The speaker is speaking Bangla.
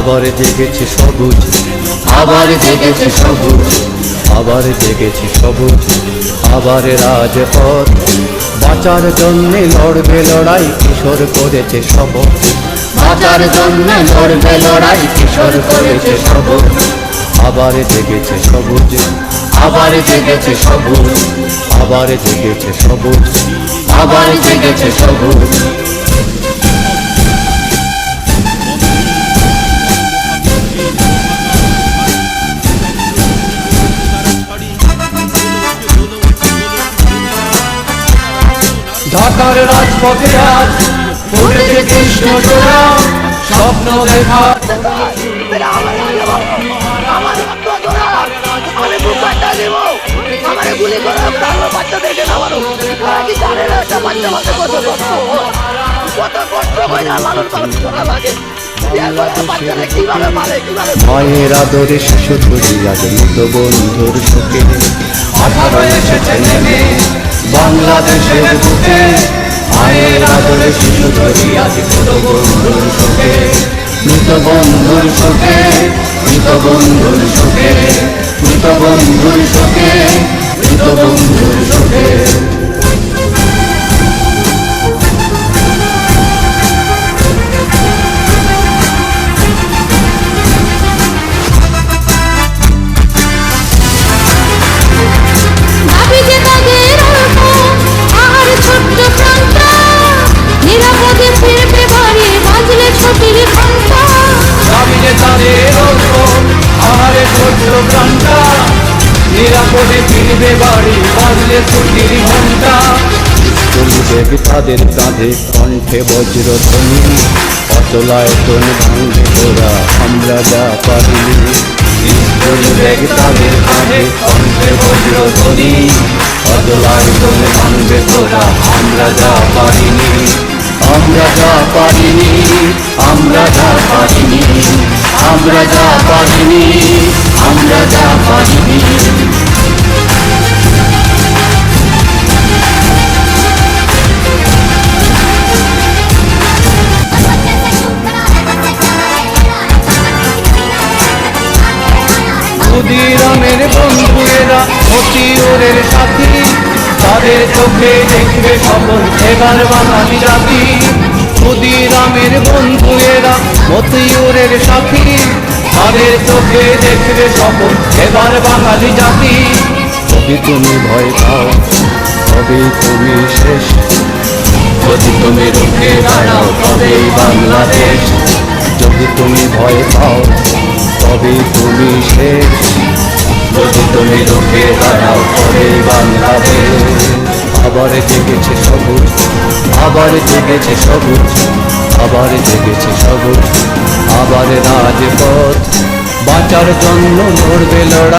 আবার জেগেছে সবুজ। আবার জেগেছে সবুজ। আবার জেগেছে সবুজ। আবার রাজপথ বাঁচার জন্য লড়বে লড়াই, কিশোর করেছে শপথ। বাঁচার জন্য লড়বে লড়াই, কিশোর করেছে সবুজ আবার জেগেছে সবুজ। আবার জেগেছে সবুজ। আবার জেগেছে সবুজ। আবার জেগেছে সবুজ। ঢাকার রাজপথে আজ উঠেছে কৃষ্ণ চূড়া স্বপ্ন দেখা। আমার আমার গুলি করা বাংলা বাচ্চাদেরকে নামানো তারা কি জানে না একটা বাচ্চা মাঝে কত কষ্ট কত কষ্ট হয় না মানুষ মানুষ করা লাগে দেখো মায়ের আদরে শিশু আজ মৃত বন্ধুর সুখে আঠারো এসেছে নেমে। বাংলাদেশের বুকে, মায়ের আদরে শিশু ধরি আজ মৃত বন্ধুর সুখে মৃত বন্ধুর সুখে মৃত বন্ধুর সুখে মৃত বন্ধুর নিরাপদে ফিরবে বাড়ি বাজলে ছুটির ঘণ্টা। চলবে তাদের কাঁধে কণ্ঠে বজ্র ধ্বনি অচলায় ভাঙবে তোরা, আমরা যা পারিনি। চলবে তাদের কাঁধে কণ্ঠে বজ্র ধ্বনি অচলায় ভাঙবে তোরা, আমরা যা পারিনি। আমরা যা পারিনি, আমরা যা পারিনি। আমরা যা পারিনি, আমরা যা পারিনি। ক্ষুদিরামের বন্ধুয়েরা, মতিউরের সাথী, তাদের চোখে দেখবে সফল এবার বাঙালি জাতি। ক্ষুদিরামের বন্ধুয়েরা, মতিউরের সাথী, তাদের চোখে দেখবে সফল এবার বাঙালি জাতি। যদি তুমি ভয় পাও তবেই তুমি শেষ যদি তুমি রুখে দাঁড়াও, তবেই বাংলাদেশ। যদি তুমি ভয় পাও, তবে তুমি শেষ যদি তুমি রুখে দাঁড়াও, তবে বাংলাদেশ আবার জেগেছে সবুজ, আবার জেগেছে সবুজ, আবার জেগেছে সবুজ। আবার রাজপথ, বাঁচার জন্য লড়বে লড়াই।